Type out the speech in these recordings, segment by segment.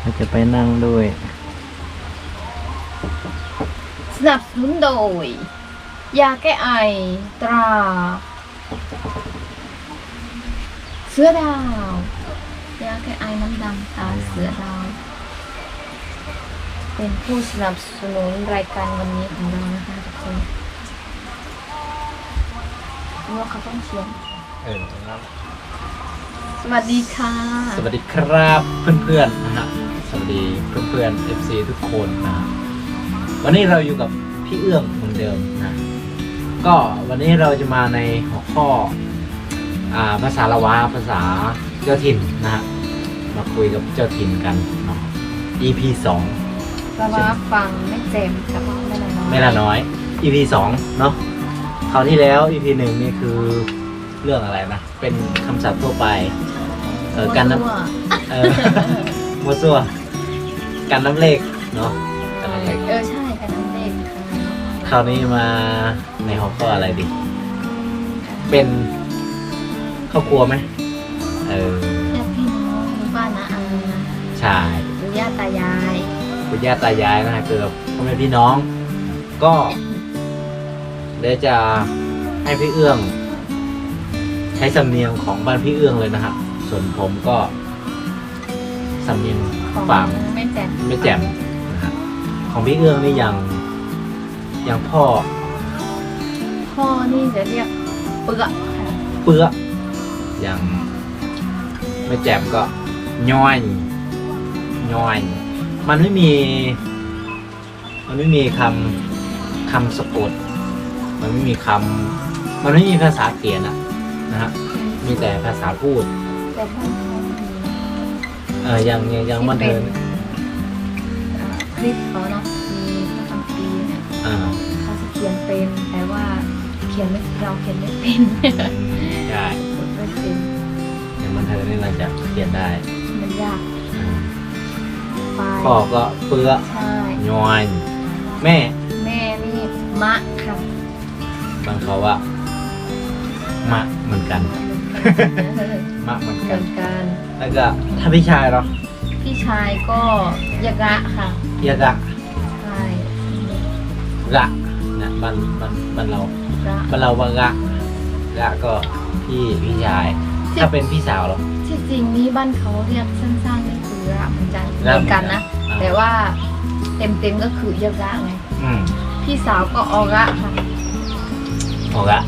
เราจะไปนั่งด้วย สนับสนุนโดย ยาแก้ไอตรา เสือดาว ยาแก้ไอน้ำดำตาเสือดาว เป็นผู้สนับสนุนรายการวันนี้ของเรานะคะทุกคนว่าเขาต้องเชียร์เออครับ สวัสดีค่ะ สวัสดีครับเพื่อนๆนะฮะสวัสดีเพื่อนๆ FC ทุกคนนะฮะวันนี้เราอยู่กับพี่เอื้องเหมือนเดิมนะก็วันนี้เราจะมาในหัวข้ออ่าภาษาละวาภาษาเจ้าถิ่นนะฮะมาคุยกับเจ้าถิ่นกันเนาะ EP สองเรามาฟังแม่เจมส์กับแม่ละน้อยไม่ละน้อย EP สองเนาะคราวที่แล้ว EP หนึ่งนี่คือเรื่องอะไรนะ เป็นคำศัพท์ทั่วไป เออกันน้ำเออมัวซัวกันน้ำเลขเนาะกันน้ำเลข เออใช่กันน้ำเล็กค่ะคราวนี้มาในหัวข้ออะไรดี เป็นครอบครัวไหมเออญาติพี่น้องหมู่บ้านนะอาใช่ปู่ย่าตายายคุณย่าตายายนะฮะเกือบพ่อแม่พี่น้อง ก็เดี๋ยวจะให้พี่เอื้องใช้สำเนียงของบ้านพี่เอื้องเลยนะฮะส่วนผมก็สำเนียงของฝั่งแม่แจ่มไม่แจ่มนะฮะของพี่เอื้องนี่ยังยังพ่อพ่อนี่จะเรียกเปลือกค่ะเปื้อยังไม่แจ่มก็ย่อยย่อย มันไม่มี มันไม่มีคำคำสะกด มันไม่มีคำมันไม่มีภาษาเขียนอะ นะฮะมีแต่ภาษาพูดแต่พ่อเขามีเออยังยังยังมันเทินอ่าคลิปเขาเนาะมีพระคัมภีร์เนี่ยอ่าเขาจะเขียนเป็นแต่ว่าเขียนไม่เราเขียนไม่เป็นใช่กดไม่เป็นยังมันเทินนี่เราจะเขียนได้มันยากอ่าไปพ่อก็เปื้อใช่ย่อยแม่แม่นี่มะค่ะบางเขาว่า มะเหมือนกัน มะเหมือนเหกัมืน อนกันแล้วก็ถ้าพี่ชายเหรอพี่ชายก็ยะกะค่ะเยกะใช่กะนะบ้านบ้านบ้านเรากะบ้านเราว่ากะกะก็พี่พี่ชาย ถ้าเป็นพี่สาวเหรอ ที่จริงนี่บ้านเขาเรียกสั้นๆนี่คือระเหมือนกันเหระมือนกันนะอ่า แต่ว่าเต็มๆก็คือยะกะไงอืมพี่สาวก็ออระค่ะโอกะ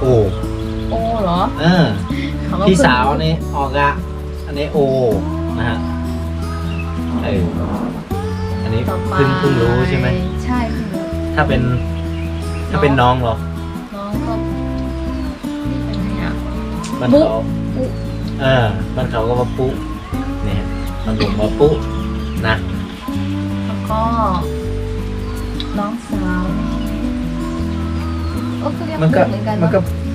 โอ้โอเหรอเออเขาก็พี่เพิ่งสาวนี่ออกะอันนี้โอนะฮะเอออันนี้ต่อไปเพิ่งเพิ่งรู้ใช่ไหมใช่เพิ่งรู้ถ้าเป็น ถ้าเป็นน้องเหรอน้องก็นี่เป็นไงอะ บ้านปุ๊เขาปุ๊ เออบ้านเขาก็มาปุ๊เนี่ยมันรวมมาปุ๊นะแล้วก็น้องสาวนี่ ก็คือเรียกมันก็เหมือนกันมันก็เนาะ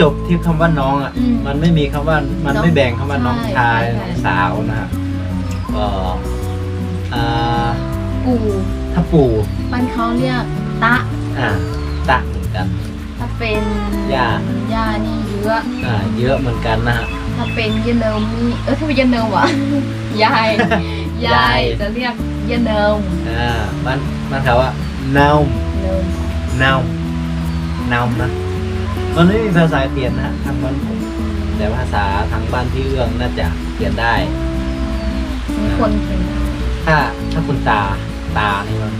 จบที่คำว่าน้องอะ อืมมันไม่มีคำว่ามันน้องไม่แบ่งคำว่าน้องใช่ชายใช่ น้องสาวนะฮะก็อ่าปู่ถ้าปู่บ้านเขาเรียกตะอ่าตะเหมือนกัน ถ้าเป็นย่า ย่านี่เยอะ อ่าเยอะเหมือนกันนะฮะ ถ้าเป็นยาเนิมนี่เออถ้าเป็นยาเนิมวะ ยายยาย ยายจะเรียกยาเนิมอ่าบ้านบ้านเขาว่าเนาเนิมเนาเนานะมันไม่มีภาษาเขียนนะฮะทางบ้านผมแต่ภาษาทางบ้านพี่เอื้องน่าจะเขียนได้ มีคนเห็นถ้าถ้าคุณตาตานี่มัน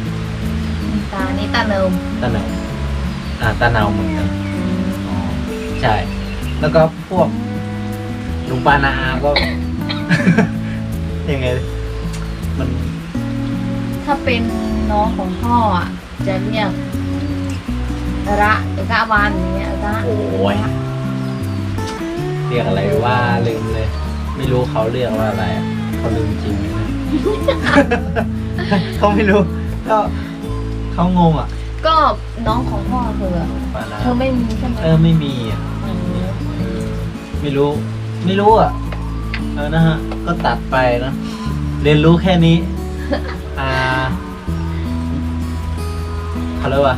ตานี่ตาเนิมตาเนาอ่าตาเนาเหมือนกันอืมอ๋อใช่ แล้วก็พวกลุงปานาอาก็ ยังไง มันถ้าเป็นน้องของพ่ออะ จะเรียก ระหรือกะวันอย่างเงี้ยระโอ้ยเรียกอะไรว่าลืมเลย ไม่รู้เขาเรียกว่าอะไรเขาลืมจริงไหมเนี่ยเขาไม่รู้ก็เขางงอะก็น้องของพ่อเธออะปานาเธอไม่มีใช่ไหมเออไม่มีอะเออไม่รู้ ไม่รู้อะเออนะฮะ ก็ตัดไปนะเรียนรู้แค่นี้อ่าเขาเรียกว่า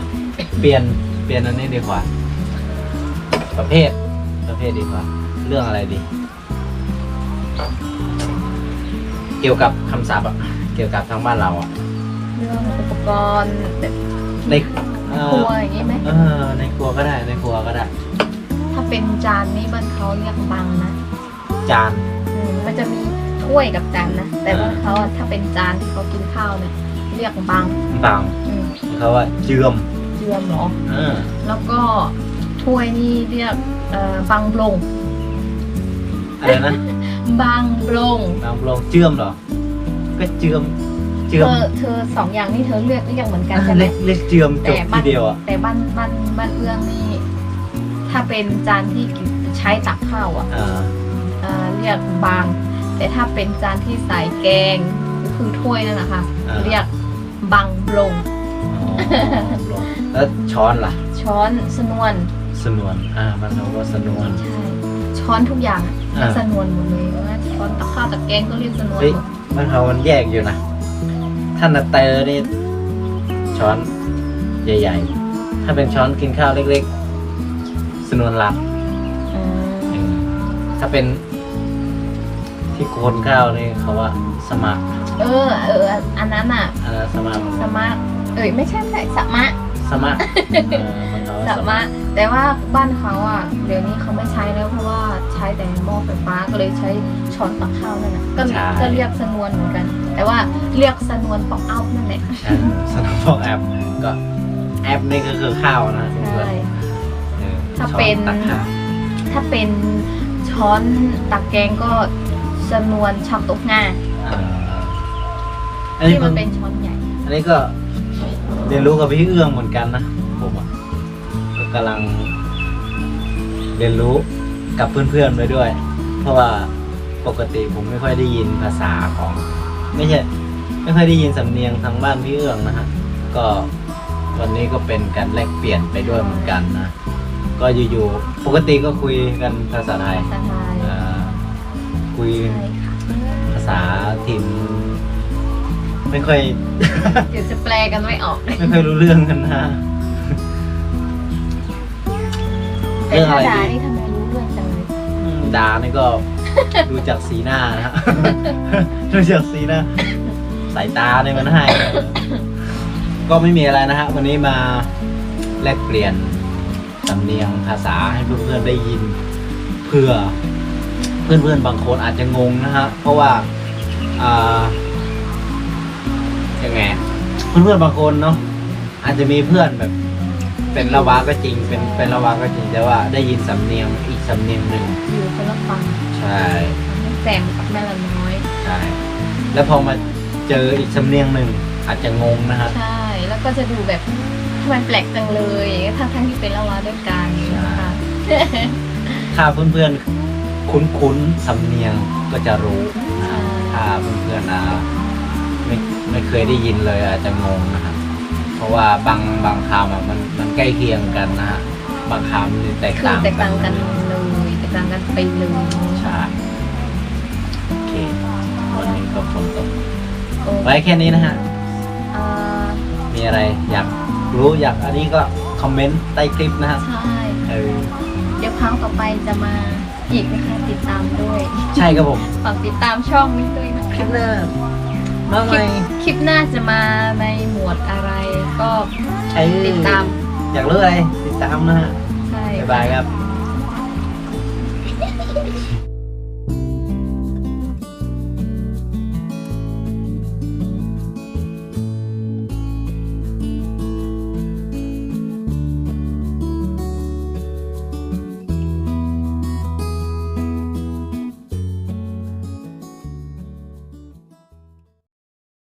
เปลี่ยน เปลี่ยนอันนี้ดีกว่า ประเภท ประเภทดีกว่า เรื่องอะไรดี เกี่ยวกับคำศัพท์อะเกี่ยวกับทางบ้านเราอะเรื่องอุปกรณ์แบบในเอครัอวอย่างนี้ไหม เออในครัวก็ได้ ในครัวก็ได้ ถ้าเป็นจานนี่บ้านเขาเรียกบังนะจาน อืมมันจะมีถ้วยกับจานนะ แต่อ่าบ้านเขาอะถ้าเป็นจานที่เขากินข้าวเนี่ยเรียกบังบางอืมเขาว่าเจือม เจือมเหรอ เออแล้วก็ถ้วยนี่เรียกเอ่อบังบลง อะไรนะบังบลงบางโปรงเจือมเหรอ ก็เจือมเธเจือมอเธอสองอย่างนี่เธอเลือกเรียกเหมือนกันใช่ไหม เล็กเล็กเจือมจแต่บบ้าทีนเดียวอะแต่บ้านบ้านบ้านเอื้องนี่ ถ้าเป็นจานที่ใช้ตักข้าวอะอ่าเอ่อเรียกบาง แต่ถ้าเป็นจานที่ใส่แกงก็คือถ้วยนั่นแหละค่ะอ่าเรียกบังบลงอ๋อโปรง แล้วช้อนล่ะ ช้อนสนวน สนวน อ่า มันเราว่าสนวน ใช่ ช้อนทุกอย่างอะอ่า สนวนหมดเลยว่าช้อนตักข้าวตักแกงก็เรียกสนวนเฮ้ยหมดมันเขามันแยกอยู่นะท่านน่ะเตอร์นี่ช้อนใหญ่ ๆ ถ้าเป็นช้อนกินข้าวเล็กๆ สนวนหลักอืมอืมถ้าเป็น ที่โคนข้าวนี่เขาว่าสมะเออ เออ อันนั้นอะ อันนั้นสมะมันสมะ เอ้ยไม่ใช่ไม่ใช่สมะสมะเออมันเขาว่าสามารถแต่ว่าบ้านเขาอะเดี๋ยวนี้เขาไม่ใช้แล้วเพราะว่าใช้แต่หม้อไฟฟ้าก็เลยใช้ช้อนตักข้าวนั่นแหละก็มีก็เรียกสนวนเหมือนกัน แต่ว่าเรียกสนวนปอกเอานั่นแหละใช่สนพวกแอปก็แอปนี่ก็คือข้าวนะเพื่อนใช่ๆออถ้าช้อเป็นตักข้าวถ้าเป็นช้อนตักแกงก็สนวนชักตุกงาอ่าอันนี้ที่เพิ่มันงเป็นช้อนใหญ่ อันนี้ก็ เรียนรู้กับพี่เอื้องเหมือนกันนะผมอะก็กำลัง เรียนรู้กับเพื่อนๆไปด้วย เพราะว่าปกติผมไม่ค่อยได้ยินภาษาของ ไม่ใช่ไม่ค่อยได้ยินสำเนียงทางบ้านพี่เอื้องนะฮะก็วันนี้ก็เป็นการแลกเปลี่ยนไปด้วยเหมือนกันนะ ก็อยู่ๆปกติก็คุยกันภาษาไทยภาษาไทยอ่าคุย ใช่ค่ะ ไม่ค่อย เดี๋ยวจะแปลกันไม่ออก ไม่ค่อยรู้เรื่องกันนะ แต่เรื่องถ้าอะไรดาดีนี่ทำไมรู้เรื่องจังเลยอืมดานี่ก็ ดูจากสีหน้านะฮะ ดูจากสีหน้า สายตาเนี่ยมันให้ ก็ไม่มีอะไรนะฮะวันนี้มาแลกเปลี่ยนสำเนียงภาษาให้เพื่อนๆได้ยิน เพื่อเพื่อนๆบางคนอาจจะงงนะฮะเพราะว่าอ่า ยังไงเพื่อนๆบางคนเนาะอาจจะมีเพื่อนแบบ เป็นละวะก็จริง เป็นเป็นละวะก็จริงแต่ว่าได้ยินสำเนียงอีกสำเนียงหนึ่งอยู่คนละฝั่งใช่แซมกับแม่ละน้อยใช่แล้วพอมาเจออีกสำเนียงหนึ่งอาจจะงงนะฮะใช่แล้วก็จะดูแบบทำไมแปลกจังเลยทั้งทั้งๆที่เป็นละวาด้วยกันนะคะถ้าเพื่อนๆคุ้นๆสำเนียงก็จะรู้นะฮะถ้าเพื่อนๆนะ ไม่ไม่เคยได้ยินเลยอาจจะงงนะครับเพราะว่าบางบางคำอะมันมันใกล้เคียงกันนะฮะบางคำนี่แตกคือต่างแตกต่างกันเลยแตกต่างกันไปเลยใช่โอเควันนี้ก็ฝนตกโอ้ไว้แค่นี้นะฮะ อ่ามีอะไรอยากรู้อยากอันนี้ก็คอมเมนต์ใต้คลิปนะฮะใช่ เออเดี๋ยวครั้งต่อไปจะมาอีกนะคะติดตามด้วย ใช่ครับผม ฝากติดตามช่องนี้ด้วยนะคะมา คใหลิม่ปคลิปหน้าจะมาในหมวดอะไรก็ใช่ติดตาม อยากรู้อะไรติดตามนะฮะใช่ บ๊ายบายครับ